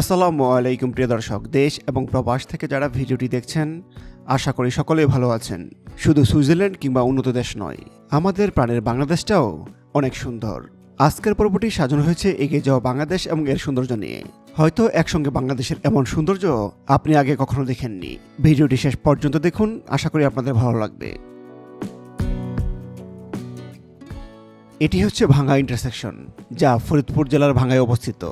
আসসালামু আলাইকুম, প্রিয় দর্শক। দেশ এবং প্রবাস থেকে যারা ভিডিওটি দেখছেন, আশা করি সকলেই ভালো আছেন। শুধু সুইজারল্যান্ড কিংবা উন্নত দেশ নয়, আমাদের প্রাণের বাংলাদেশটাও অনেক সুন্দর। আজকের পর্বটি সাজানো হয়েছে এগিয়ে যাওয়া বাংলাদেশ এবং এর সৌন্দর্য নিয়ে। হয়তো একসঙ্গে বাংলাদেশের এমন সৌন্দর্য আপনি আগে কখনো দেখেননি। ভিডিওটি শেষ পর্যন্ত দেখুন, আশা করি আপনাদের ভালো লাগবে। এটি হচ্ছে ভাঙ্গা ইন্টারসেকশন, যা ফরিদপুর জেলার ভাঙ্গায় অবস্থিত।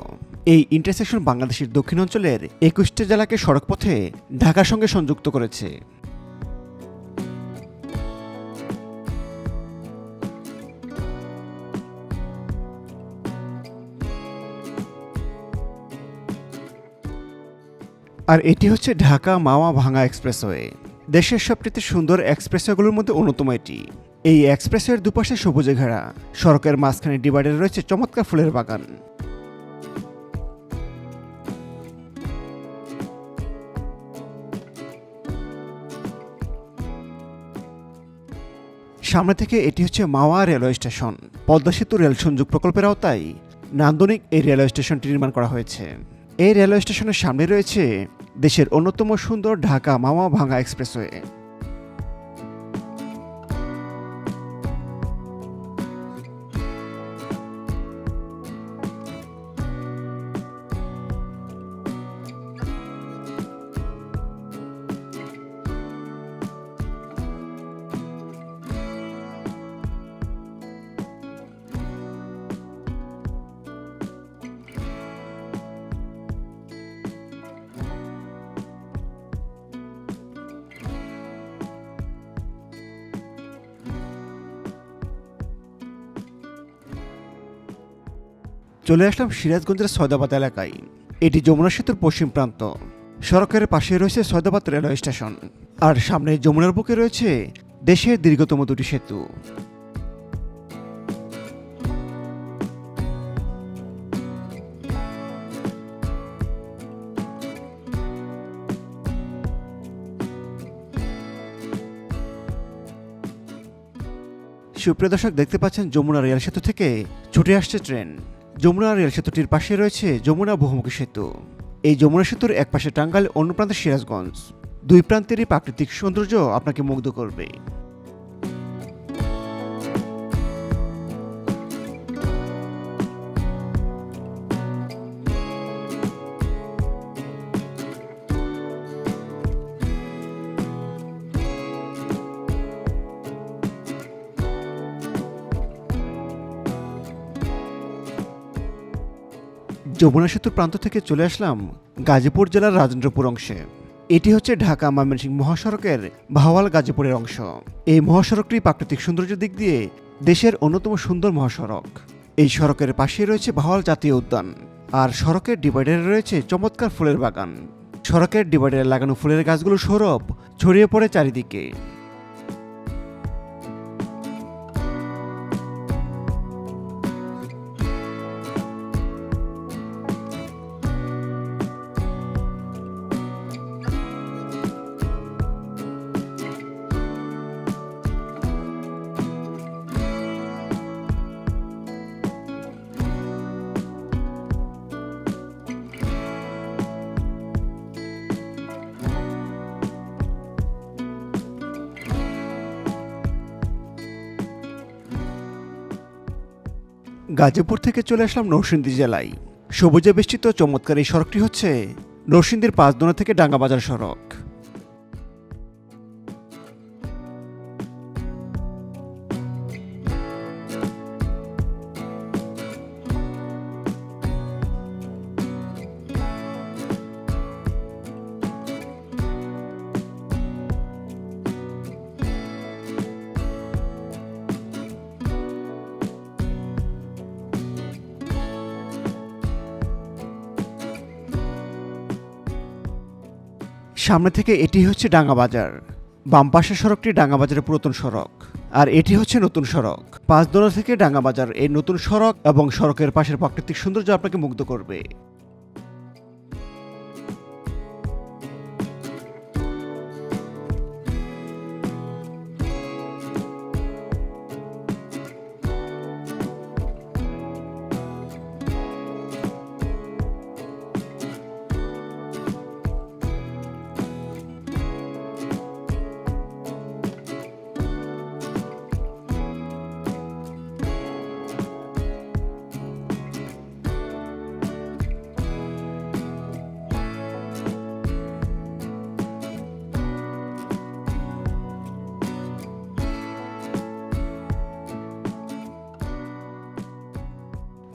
এই ইন্টারসেকশন বাংলাদেশের দক্ষিণ অঞ্চলের একুশটি জেলাকে সড়কপথে ঢাকার সঙ্গে সংযুক্ত করেছে। আর এটি হচ্ছে ঢাকা মাওয়া ভাঙা এক্সপ্রেসওয়ে। দেশের সবচেয়ে সুন্দর এক্সপ্রেসওয়েগুলোর মধ্যে অন্যতম এটি। এই এক্সপ্রেসওয়ের দুপাশে সবুজে ঘেরা সড়কের মাঝখানে ডিভাইডার রয়েছে চমৎকার ফুলের বাগান। সামনে থেকে এটি হচ্ছে মাওয়া রেলওয়ে স্টেশন। পদ্মা সেতু রেল সংযোগ প্রকল্পের আওতায় নান্দনিক এই রেলওয়ে স্টেশনটি নির্মাণ করা হয়েছে। এই রেলওয়ে স্টেশনের সামনে রয়েছে দেশের অন্যতম সুন্দর ঢাকা মাওয়া ভাঙ্গা এক্সপ্রেসওয়ে। চলে আসলাম সিরাজগঞ্জের সয়দাবাদ এলাকায়। এটি যমুনা সেতুর পশ্চিম প্রান্ত। সড়কের পাশে রয়েছে সয়দাবাদ রেলওয়ে স্টেশন। আর সামনে যমুনার বুকে রয়েছে দেশের দীর্ঘতম দুটি সেতু। সুপ্রিয় দর্শক, দেখতে পাচ্ছেন যমুনা রেল সেতু থেকে ছুটে আসছে ট্রেন। যমুনা রেল সেতুটির পাশে রয়েছে যমুনা বহুমুখী সেতু। এই যমুনা সেতুর এক পাশে টাঙ্গাইল, অন্য প্রান্তে সিরাজগঞ্জ। দুই প্রান্তেরই প্রাকৃতিক সৌন্দর্য আপনাকে মুগ্ধ করবে। যমুনা সেতুর প্রান্ত থেকে চলে আসলাম গাজীপুর জেলার রাজেন্দ্রপুর অংশে। এটি হচ্ছে ঢাকা ময়মনসিংহ মহাসড়কের ভাওয়াল গাজীপুরের অংশ। এই মহাসড়কটি প্রাকৃতিক সৌন্দর্য দিক দিয়ে দেশের অন্যতম সুন্দর মহাসড়ক। এই সড়কের পাশে রয়েছে ভাওয়াল জাতীয় উদ্যান, আর সড়কের ডিভাইডারে রয়েছে চমৎকার ফুলের বাগান। সড়কের ডিভাইডারে লাগানো ফুলের গাছগুলো সৌরভ ছড়িয়ে পড়ে চারিদিকে। গাজীপুর থেকে চলে আসলাম নরসিংদী জেলায়। সবুজে বেষ্টিত চমৎকার এই সড়কটি হচ্ছে নরসিংদীর পাঁচদোনা থেকে ডাঙ্গাবাজার সড়ক। সামনে থেকে এটি হচ্ছে ডাঙ্গাবাজার বাম পাশের সড়কটি ডাঙ্গাবাজারের পুরাতন সড়ক। আর এটি হচ্ছে নতুন সড়ক। পাঁচদোলা থেকে ডাঙ্গাবাজার এই নতুন সড়ক এবং সড়কের পাশের প্রাকৃতিক সৌন্দর্য আপনাকে মুগ্ধ করবে।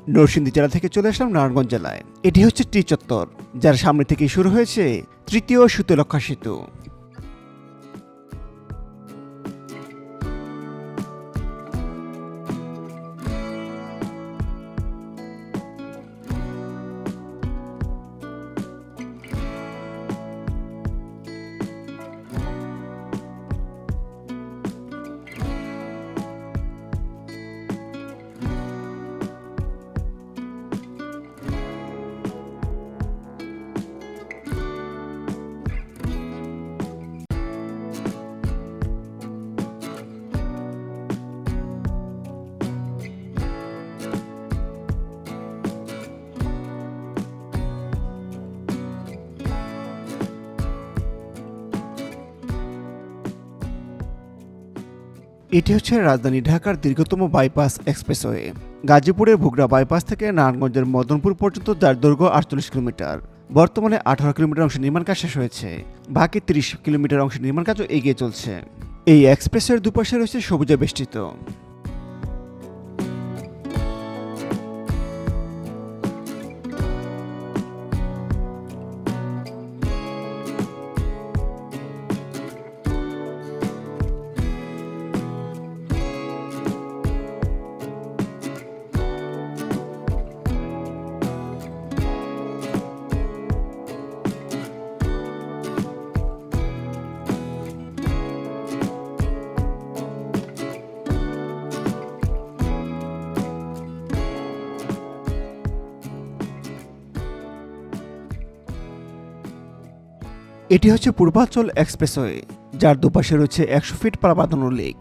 নরসিংদী জেলা থেকে চলে আসলাম নারায়ণগঞ্জ জেলায়। এটি হচ্ছে টি চত্বর যার সামনে থেকে শুরু হয়েছে তৃতীয় সুতলক্ষা সেতু। এটি হচ্ছে রাজধানী ঢাকার দীর্ঘতম বাইপাস এক্সপ্রেসওয়ে। গাজীপুরের ভুগড়া বাইপাস থেকে নারায়ণগঞ্জের মদনপুর পর্যন্ত যার দৈর্ঘ্য আটচল্লিশ কিলোমিটার। বর্তমানে আঠারো কিলোমিটার অংশ নির্মাণ কাজ শেষ হয়েছে। বাকি তিরিশ কিলোমিটার অংশ নির্মাণ কাজও এগিয়ে চলছে। এই এক্সপ্রেসের দুপাশে রয়েছে সবুজে বেষ্টিত। এটি হচ্ছে পূর্বাঞ্চল এক্সপ্রেসওয়ে যার দুপাশে রয়েছে একশো ফিট পাড়া বাঁধানো লেক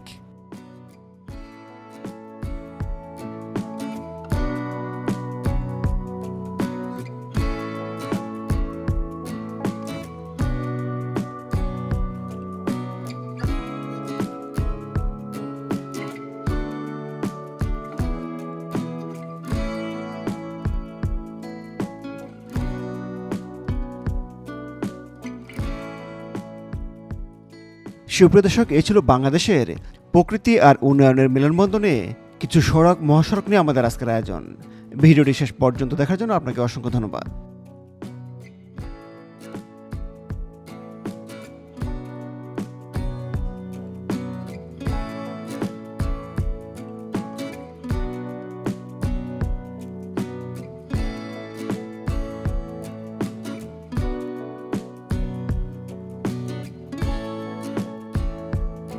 সুপ্রিয় দর্শক, এ ছিল বাংলাদেশের প্রকৃতি আর উন্নয়নের মিলনবন্ধনে কিছু সড়ক মহাসড়ক নিয়ে আমাদের আজকের আয়োজন। ভিডিওটি শেষ পর্যন্ত দেখার জন্য আপনাকে অসংখ্য ধন্যবাদ।